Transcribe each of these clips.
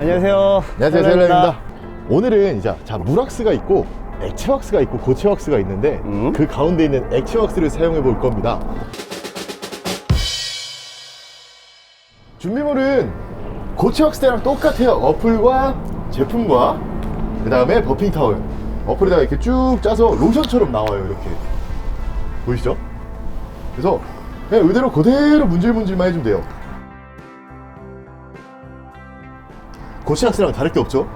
안녕하세요. 안녕하세요 셀러입니다. 오늘은 이제 자 물왁스가 있고 액체 왁스가 있고 고체 왁스가 있는데 음. 그 가운데 있는 액체 왁스를 사용해 볼 겁니다. 준비물은 고체 왁스랑 똑같아요. 어플과 제품과 그 다음에 버핑 타월. 어플에다가 이렇게 쭉 짜서 로션처럼 나와요 이렇게. 보이시죠? 그래서 그냥 의대로 그대로 문질문질만 해주면 돼요 고체 왁스랑 다를 게 없죠?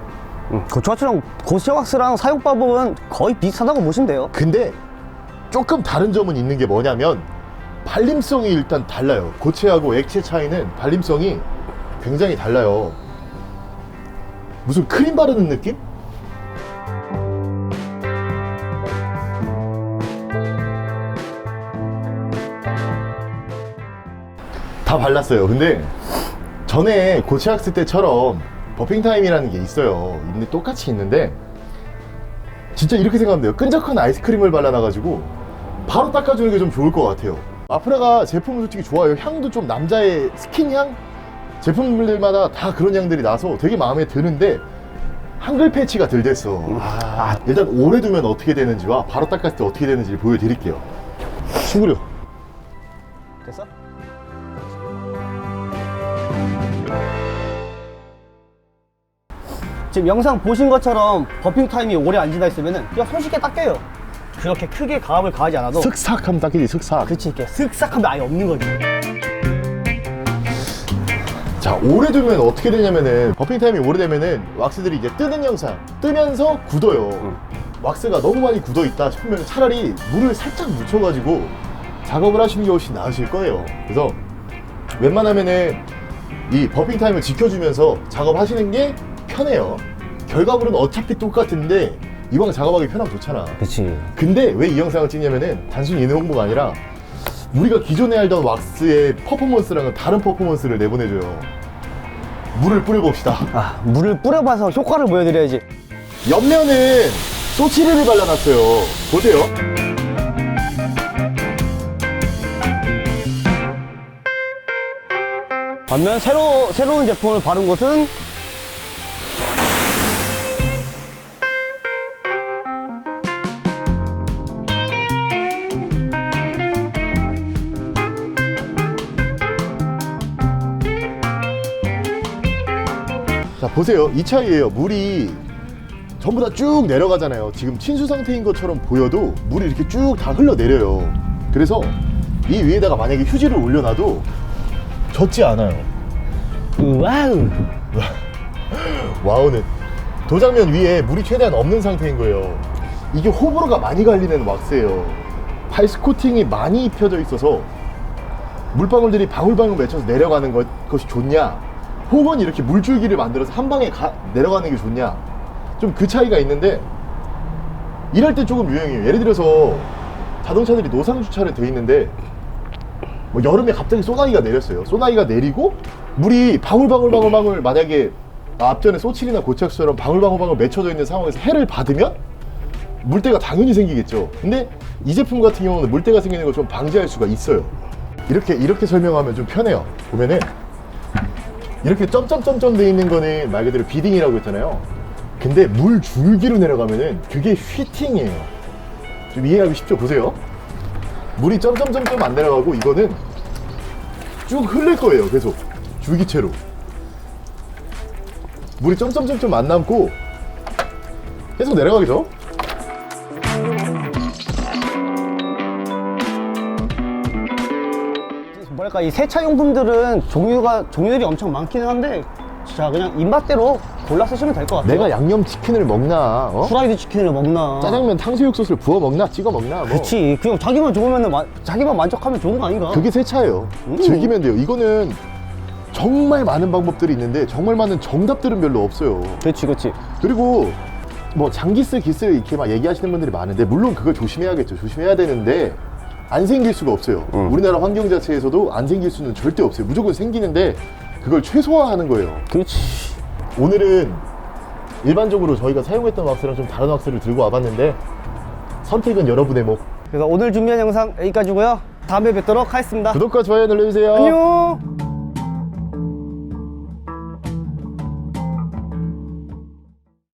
고추와츠랑 고체왁스랑 사용 방법은 거의 비슷하다고 보시면 돼요. 근데 조금 다른 점은 있는 게 뭐냐면 발림성이 일단 달라요. 고체하고 액체 차이는 발림성이 굉장히 달라요. 무슨 크림 바르는 느낌? 다 발랐어요. 근데 전에 고체학스 때처럼 버핑 타임이라는 게 있어요. 근데 똑같이 있는데 진짜 이렇게 생각하면 돼요. 끈적한 아이스크림을 발라놔가지고 바로 닦아주는 게 좀 좋을 것 같아요. 아프라가 제품은 솔직히 좋아요. 향도 좀 남자의 스킨 향? 제품들마다 다 그런 향들이 나서 되게 마음에 드는데 한글 패치가 덜 됐어. 아, 일단 오래 두면 어떻게 되는지와 바로 닦았을 때 어떻게 되는지를 보여드릴게요. 친구려. 됐어? 지금 영상 보신 것처럼 버핑 타임이 오래 안 지나 있으면 그냥 손쉽게 닦여요. 그렇게 크게 가압을 가하지 않아도 슥삭하면 닦이지, 슥삭. 그치 이렇게 슥싹 하면 아예 없는 거지. 자, 오래 두면 어떻게 되냐면은, 버핑 타임이 오래되면은, 왁스들이 이제 뜨는 영상, 뜨면서 굳어요. 왁스가 너무 많이 굳어 있다 싶으면 차라리 물을 살짝 묻혀가지고 작업을 하시는 게 훨씬 나으실 거예요. 그래서 웬만하면은 이 버핑 타임을 지켜주면서 작업하시는 게 편해요. 결과물은 어차피 똑같은데, 이왕 작업하기 편하면 좋잖아. 그치. 근데 왜 이 영상을 찍냐면은 단순히 인해 홍보가 아니라 우리가 기존에 알던 왁스의 퍼포먼스랑은 다른 퍼포먼스를 내보내줘요. 물을 뿌려봅시다. 아 물을 뿌려봐서 효과를 보여드려야지. 옆면은 소치리를 발라놨어요. 보세요. 반면 새로 새로운 제품을 바른 곳은 자, 보세요. 이 차이에요. 물이 전부 다 쭉 내려가잖아요. 지금 친수 상태인 것처럼 보여도 물이 이렇게 쭉 다 흘러내려요. 그래서 이 위에다가 만약에 휴지를 올려놔도 젖지 않아요. 와우. 와우는 도장면 위에 물이 최대한 없는 상태인 거예요. 이게 호불호가 많이 갈리는 왁스예요. 파이스 코팅이 많이 입혀져 있어서 물방울들이 방울방울 맺혀서 내려가는 것, 것이 좋냐? 혹은 이렇게 물줄기를 만들어서 한 방에 가- 내려가는 게 좋냐? 좀 그 차이가 있는데 이럴 때 조금 유행해요. 예를 들어서 자동차들이 노상 주차를 돼 있는데 뭐 여름에 갑자기 소나기가 내렸어요. 소나기가 내리고 물이 방울방울방울방울 만약에 앞전에 소칠이나 고착수처럼 방울방울방울 맺혀져 있는 상황에서 해를 받으면 물때가 당연히 생기겠죠. 근데 이 제품 같은 경우는 물때가 생기는 걸 좀 방지할 수가 있어요. 이렇게 이렇게 설명하면 좀 편해요. 보면은 이렇게 점점점점 돼 있는 거는 말 그대로 비딩이라고 했잖아요. 근데 물 줄기로 내려가면은 그게 휘팅이에요. 좀 이해하기 쉽죠? 보세요. 물이 점점점점 안 내려가고 이거는 쭉 흘릴 거예요. 계속 줄기채로. 물이 점점점점 안 남고 계속 내려가겠죠? 뭐랄까 이 세차용품들은 종류가 종류들이 엄청 많기는 한데 진짜 그냥 입맛대로 골라 쓰시면 될 것 같아요. 내가 양념 치킨을 먹나, 어? 프라이드 치킨을 먹나. 짜장면 탕수육 소스를 부어 먹나, 찍어 먹나, 뭐. 그치. 그냥 자기만 좋으면 만 자기만 만족하면 좋은 거 아닌가? 그게 세차예요. 음. 즐기면 돼요. 이거는 정말 많은 방법들이 있는데 정말 많은 정답들은 별로 없어요. 그치 그치. 그리고 뭐 장기스 기스 이렇게 막 얘기하시는 분들이 많은데 물론 그걸 조심해야겠죠. 조심해야 되는데 안 생길 수가 없어요. 음. 우리나라 환경 자체에서도 안 생길 수는 절대 없어요. 무조건 생기는데 그걸 최소화하는 거예요. 그렇지. 오늘은 일반적으로 저희가 사용했던 왁스랑 좀 다른 왁스를 들고 와봤는데 선택은 여러분의 목. 그래서 오늘 준비한 영상 여기까지고요. 다음에 뵙도록 하겠습니다. 구독과 좋아요 눌러주세요. 안녕.